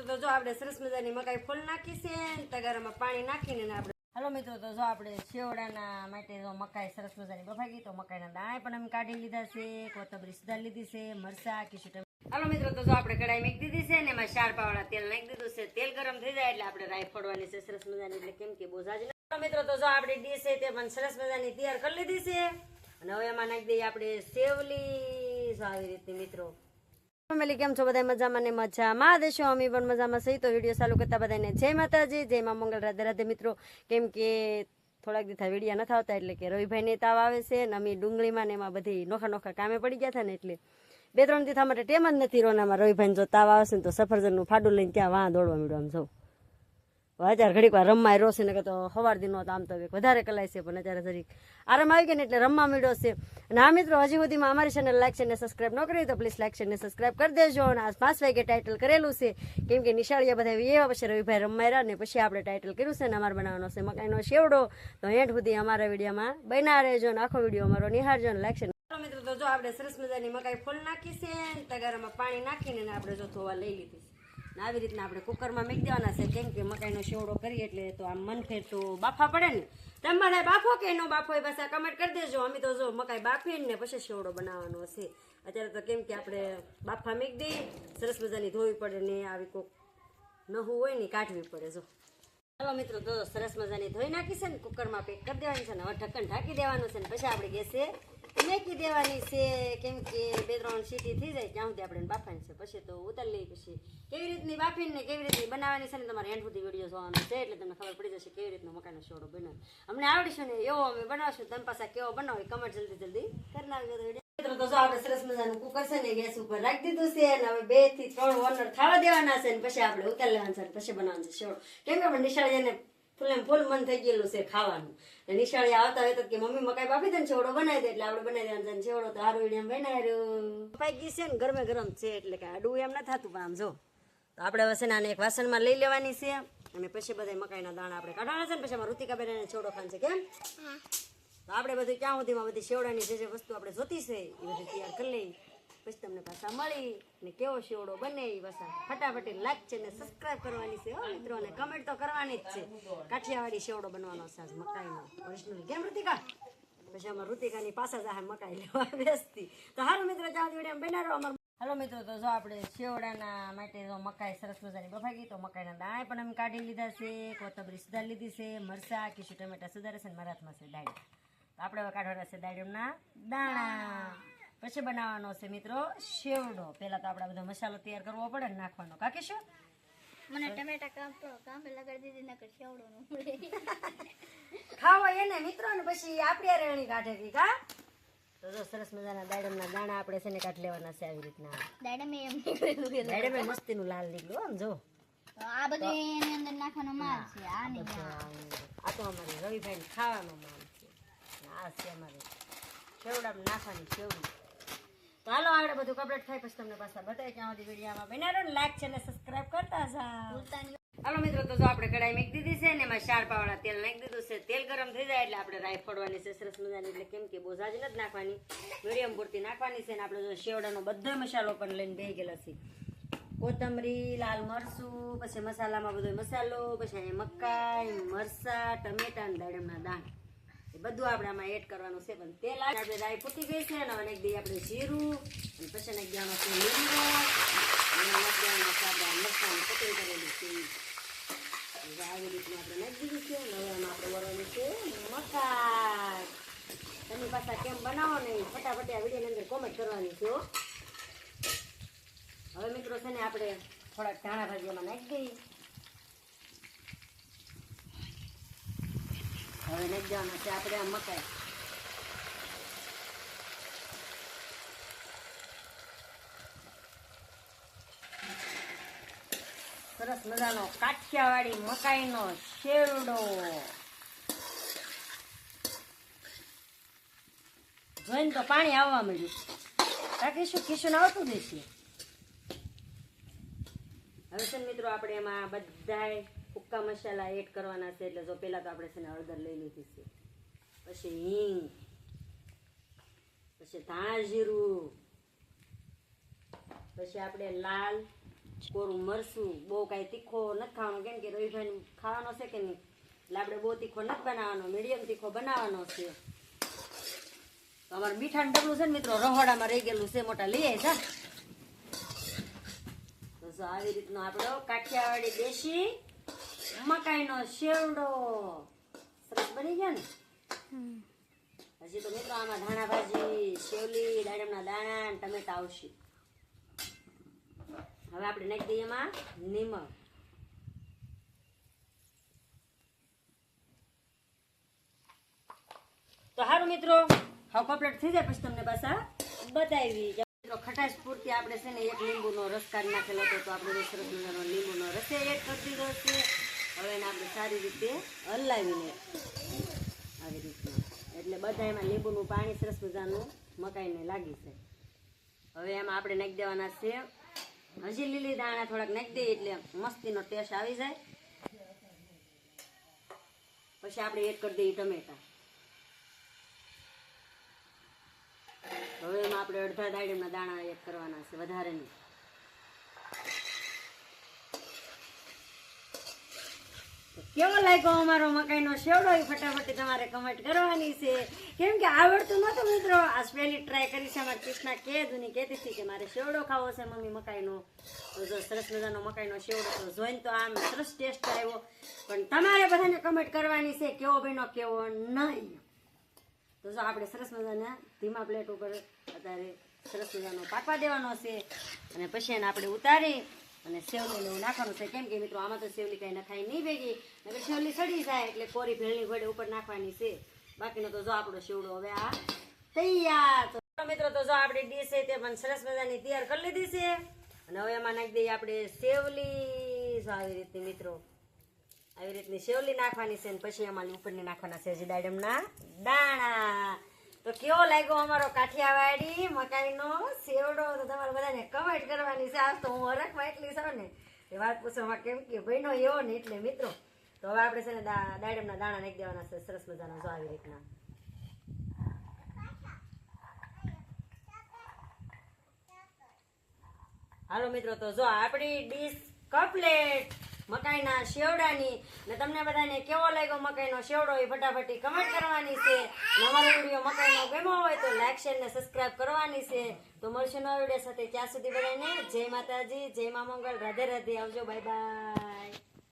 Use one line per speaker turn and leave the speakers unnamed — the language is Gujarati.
મિત્રો, તો જો આપણે સરસ મજાની મકાઈ ફૂલ નાખી છે તગારામાં પાણી નાખીને આપણે હાલો મિત્રો, તો જો આપણે શેવડાના માટે જો મકાઈ સરસ મજાની બફાઈ ગઈ, તો મકાઈના દાણા પણ અમે કાઢી લીધા છે, કોથમરી સુધારી લીધી છે, મરચા કિશુ હાલો મિત્રો, તો જો આપણે કઢાઈ મેક દીધી છે ને, એમાં ચાર પાવડા તેલ નાખી દીધું છે. તેલ ગરમ થઈ જાય એટલે આપણે રાઈ ફોડવાની છે, સરસ મજાની, એટલે કેમ કે ના- મિત્રો, તો જો આપણી ડીશ છે તે પણ સરસ મજાની તૈયાર કરી લીધી છે. અને હવે એમાં નાખી દઈએ આપણે સેવલી. આવી રીતની મિત્રો ફેમિલી, કેમ છો? બધા મજામાં ને મજામાં? દેશો અમે પણ મજામાં સહી તો વીડિયો ચાલુ કરતા બધાને જય માતાજી, જય માં મંગળ રાધે રાધે મિત્રો. કેમ કે થોડાક દીધા વિડીયા નથી આવતા, એટલે કે રવિભાઈને તાવ આવે છે ને અમે ડુંગળીમાં ને એમાં બધી નોખા નોખા કામે પડી ગયા હતા ને એટલે બે ત્રણ દિવસ માટે ટેમ જ નથી રોનામાં રવિભાઈને જો તાવ આવશે ને તો સફરજનનું ફાડું લઈને ત્યાં વાં દોડવા મળ્યો આમ જવું અત્યારે ઘડીક વાર રમવા રોશે ને કે તો સવાર દિનો આમ તો વધારે કલાય છે, પણ અત્યારે જરીક આરામ આવી ગયો ને એટલે રમવા મળ્યો છે. અને આ મિત્રો, હજી સુધીમાં અમારી ચેનલ લાઈક છે ને સબસ્ક્રાઇબ ન કરી તો પ્લીઝ લાઈક છે ને સબસ્ક્રાઈબ કરી દેજો. અને આ પાંચ વાગે ટાઇટલ કરેલું છે, કેમ કે નિશાળીયા બધા એવા પછી રવિભાઈ રહ્યા ને પછી આપણે ટાઇટલ કર્યું છે ને અમારે બનાવવાનો છે મકાઈનો શેવડો. તો એન્ડ સુધી અમારા વિડીયોમાં બના રહેજો ને આખો વીડિયો અમારો નિહાળજો ને લાઈક છે મિત્રો, તો જો આપણે સરસ મજાની મકાઈ ફૂલ નાખી છે ને તગારામાં પાણી નાખીને આપણે જો ધોવા લઈ લીધી છે. ને આવી રીતના આપણે કુકરમાં મેક દેવાના છે. કેમ કે મકાઈનો શેવડો કરીએ એટલે તો આમ મન ફેર તો બાફા પડે ને. તમારે બાફો કે નો બાફો એ પાછા કમેન્ટ કરી દેજો. અમે તો જો મકાઈ બાફીએ ને પછી શેવડો બનાવવાનો છે. અત્યારે તો કેમ કે આપણે બાફા મેક દઈએ. સરસ મજાની ધોવી પડે ને આવી કોક નહું હોય ને કાઢવી પડે જો. ચાલો મિત્રો, તો સરસ મજાની ધોઈ નાખી છે ને કુકરમાં પેક કરી દેવાની છે ને હવે ઢક્કન ઢાંકી દેવાનું છે ને પછી આપણે ગેસે મેકી દેવાની છે, કેમ કે બે ત્રણ સીટી થઈ જાય ત્યાં સુધી આપણે બાફાની છે. પછી તો ઉતારી લઈ પછી કેવી રીતની બાફીને ને કેવી રીતની બનાવવાની છે ને તમારે એન્ડ સુધી વીડિયો જોવાનો છે, એટલે તમને ખબર પડી જશે કેવી રીતનો મકાઈનો શોડો બને અમને આવડીશું ને એવો અમે બનાવશું, તમે પાસે કેવો બનાવો કમેન્ટ જલ્દી જલ્દી કરી નાખજો. મિત્રો, તો આપણે સરસ મજાનું કુકર છે ને ગેસ ઉપર રાખી દીધું છે અને હવે બેથી ત્રણ ઓનર ખાવા દેવાના છે ને પછી આપણે ઉતારી લેવાનું છે પછી બનાવવાનું છે શેવડો કેમ કે આપણે નિશાળીને ફૂલ એમ ફૂલ મન થઈ ગયેલું છે ખાવાનું. નિશાળી આવતા હોય તો કે મમ્મી મકાઈ બાફી દે ને છેવડો બનાવી દે એટલે આપણે બનાવી દેવાનું ને છેવડો તો હારું વીડિયો બનાવ્યું પાઈ ગઈ છે ને ગરમે ગરમ છે એટલે કે આડું એમ ન થતું પણ આમ જો. તો આપણે હવે છે ને આને એક વાસણમાં લઈ લેવાની છે અને પછી બધા મકાઈના દાણા આપણે કાઢવાના છે ને પછી અમારે ઋતિકા બેન છેવડો ખાન છે કેમ? આપણે બધું ક્યાં સુધીમાં બધી શેવડાની જે જે વસ્તુ આપણે જોતી છે એ બધી તૈયાર કરી લઈ પછી તમને પાછા મળી ને કેવો શેવડો બને એ પાછા ફટાફટી લાઈક છે ને સબસ્ક્રાઇબ કરવાની છે, હો મિત્રો ને કમેન્ટ તો કરવાની જ છે. કાઠિયાવાડી શેવડો બનવાનો છે આજ મકાઈનો. ઓરિજિનલ કેમ ઋતિકા પછી અમાર ઋતિકાની પાછા જાહે મકાઈ લેવા બેસતી. તો હારું મિત્રો, ચાલો વીડિયો બનાવો અમારે. હાલો મિત્રો, તો જો આપણે શેવડાના માટે જો મકાઈ સરસ મજાની બફાઈ ગઈ, તો મકાઈના દાણા પણ અમે કાઢી લીધા છે, કોથમરી સુધારી લીધી છે, મરચા, કીશું ટમેટા સુધારે છે ને મારા હાથમાં છે દાડી તો આપણે હવે કાઢવાના છે દાડમના દાણા. પછી બનાવવાનો છે મિત્રો શેવડો. પહેલા તો આપણે બધો મસાલો તૈયાર કરવો પડે ને નાખવાનો. કાકી શું?
મને ટમેટા કામ તો કામ લગાડી દીધી નકર મળે.
ખાવો એને મિત્રો ને પછી આપણી રેણી કાઢે કી કા? તો જો સરસ મજાના દાડમના દાણા આપણે છે ને કાઢ લેવાના છે આવી રીતના.
દાડમે એમ નીકળેલું
દાડમે મસ્તીનું લાલ નીકળ્યું આમ જો.
આ બધું એની અંદર નાખવાનો માલ છે આ નહીં
આ તો અમારે રવિભાઈ ખાવાનો માલ છે. આ છે અમારે શેવડામાં નાખવાની શેવડી. હાલો આગળ બધું કમ્પ્લીટ થાય પછી તમને પાછા બતાવી ત્યાં સુધી વિડીયોમાં બનાવો ને લાઈક છે ને સબસ્ક્રાઇબ કરતા જાઓ. હાલો મિત્રો તો જો આપણે કઢાઈ મેક દીધી છે ને એમાં ચાર પાવડા તેલ નાખી દીધું છે. તેલ ગરમ થઈ જાય એટલે આપણે રાઈ ફોડવાની છે સરસ મજાની. એટલે કેમ કે બહુ જાજી નથી નાખવાની. મીડિયમ પૂરતી નાખવાની છે ને આપણે જો શેવડાનો બધો મસાલો પણ લઈને બેસી ગયેલા છે કોથમરી લાલ મરચું પછી મસાલામાં બધો મસાલો પછી મકાઈ મરસા ટમેટા અને દાડમના દાણા. બધું આપણે આમાં એડ કરવાનું છે. પણ તેલ આપણે રાઈ ફૂટી ગઈ છે અને નાખી દઈએ આપણે જીરું, અને પછી નાખી દેવાનું છે લીંબો, અને દેવાનું છે આપણે મરચાંની કટિંગ કરેલું છે. આવી રીતનું આપણે નાખી દીધું છે. અને હવે આમાં આપણે વળવાનું છે મકાઈ તમે પાછા કેમ બનાવો ને ફટાફટ આ વિડીયોની અંદર કોમેન્ટ કરવાની છે હવે મિત્રો છે ને આપણે થોડાક ધાણા ભાજીમાં નાખી દઈએ. હવે નાખી જવાનું છે, આપણે આ મકાઈ. સરસ મજાનો કાઠિયાવાડી મકાઈનો શેરડો. જોઈને તો પાણી આવવા મળ્યું. રાખીશું કિશન આવતું દેશે હવે ને મિત્રો, આપણે એમાં બધાય હુક્કા મસાલા એડ કરવાના છે એટલે જો પહેલા તો આપણે છે ને હળદર લઈ લીધી છે. પછી હિંગ, પછી ધાણા જીરું, પછી આપણે લાલ કોરું મરસું બહુ કાંઈ તીખો નથી ખાવાનો. કેમ કે રવિભાઈ ખાવાનો છે કે નહીં? એટલે આપણે બહુ તીખો નથી બનાવવાનો મીડિયમ તીખો બનાવવાનો છે. અમારું મીઠાનું ડબલું છે ને મિત્રો, રહોડામાં રહી ગયેલું છે, મોટા લઈ આવી જા આવી રીતનો આપણો કાઠિયાવાડી દેશી મકાઈનો શેવડો સરસ બની ગયા ને? હજી તો મિત્રો આમાં ધાણા ભાજી શેવલી દાડમના દાણા ટમેટા આવશે. હવે આપણે નાખી દઈએ એમાં નિમક. તો સારું મિત્રો હવે કપલેટ થઈ જાય પછી તમને પાછા બતાવી. મિત્રો ખટાશ પૂરતી આપણે છે ને એક લીંબુનો રસ કાઢી નાખેલો હતો તો આપણે સરસ મજાનો લીંબુનો રસે એડ કરી દીધો છે. હવે એને આપણે સારી રીતે હલાવીને આવી રીતના. એટલે બધા એમાં લીંબુનું પાણી, સરસ મજાનું મકાઈને લાગી છે. હવે એમાં આપણે નાખી દેવાના છે હજી લીલી દાણા થોડાક નાખી દઈએ એટલે મસ્તીનો ટેસ્ટ આવી જાય. પછી આપણે એડ કરી દઈએ ટમેટા. હવે એમાં આપણે અડધા દાડમના દાણા એડ કરવાના છે વધારે નહીં કેવો લાગ્યો અમારો મકાઈનો શેવડો એ ફટાફટ તમારે કમેન્ટ કરવાની છે? કેમ કે આવડતું નહોતું મિત્રો. આ પહેલી ટ્રાય કરી છે અમારી કૃષ્ણા કે જૂની કહેતી હતી કે મારે શેવડો ખાવો છે મમ્મી મકાઈનો. જો સરસ મજાનો મકાઈનો શેવડો તો જોઈને તો આમ સરસ ટેસ્ટ આવ્યો. પણ તમારે બધાને કમેન્ટ કરવાની છે કેવો બન્યો, કેવો નહીં. તો જો આપણે સરસ મજાના ધીમા પ્લેટ ઉપર અત્યારે સરસ મજાનો પાકવા દેવાનો છે. અને પછી એને આપણે ઉતારી અને સેવલી નાખવાનું છે. કેમ કે મિત્રો આમાં તો સેવલી કાંઈ નખાય નહીં ભેગી. નકર સેવલી સડી જાય એટલે કોરી ભેળની ઘોડે ઉપર નાખવાની છે. બાકીનો તો જો આપણો શેવડો હવે આ તૈયાર તો મિત્રો, તો જો આપણે ડીશ તે પણ સરસ મજાની તૈયાર કરી લીધી છે. અને હવે એમાં નાખી દઈએ આપણે સેવલી જો આવી રીતની મિત્રો, આવી રીતની શેવલી નાખવાની છે ને પછી એમાં ઉપરની નાખવાના છે હજી દાણા. તો કેવો લાગ્યો અમારો કાઠિયાવાડી મકાઈનો સેવડો તો તમારે બધાને કમેન્ટ કરવાની છે. આજ તો હું હરખમાં એટલી છું ને. એ વાત પૂછવામાં કેમ કે ભાઈનો એવો ને એટલે મિત્રો તો હવે આપણે છે ને દાડમના દાણા નાખી દેવાના છે, સરસ મજાના, જો આવી રીતના. હાલો મિત્રો, તો જો આપણી ડીશ કપલેટ મકાઈના શેવડાની. ને તમને બધાને કેવો લાગ્યો મકાઈનો શેવડો એ ફટાફટી કમેન્ટ કરવાની છે. અમારો વીડિયો મકાઈનો ગમ્યો હોય તો લાઈક શેર ને સબસ્ક્રાઇબ કરવાની છે. તો મળશે નવા વીડિયો સાથે. ત્યાં સુધી બધાને જય માતાજી, જય મા મંગળ રાધે રાધે. આવજો બાય બાય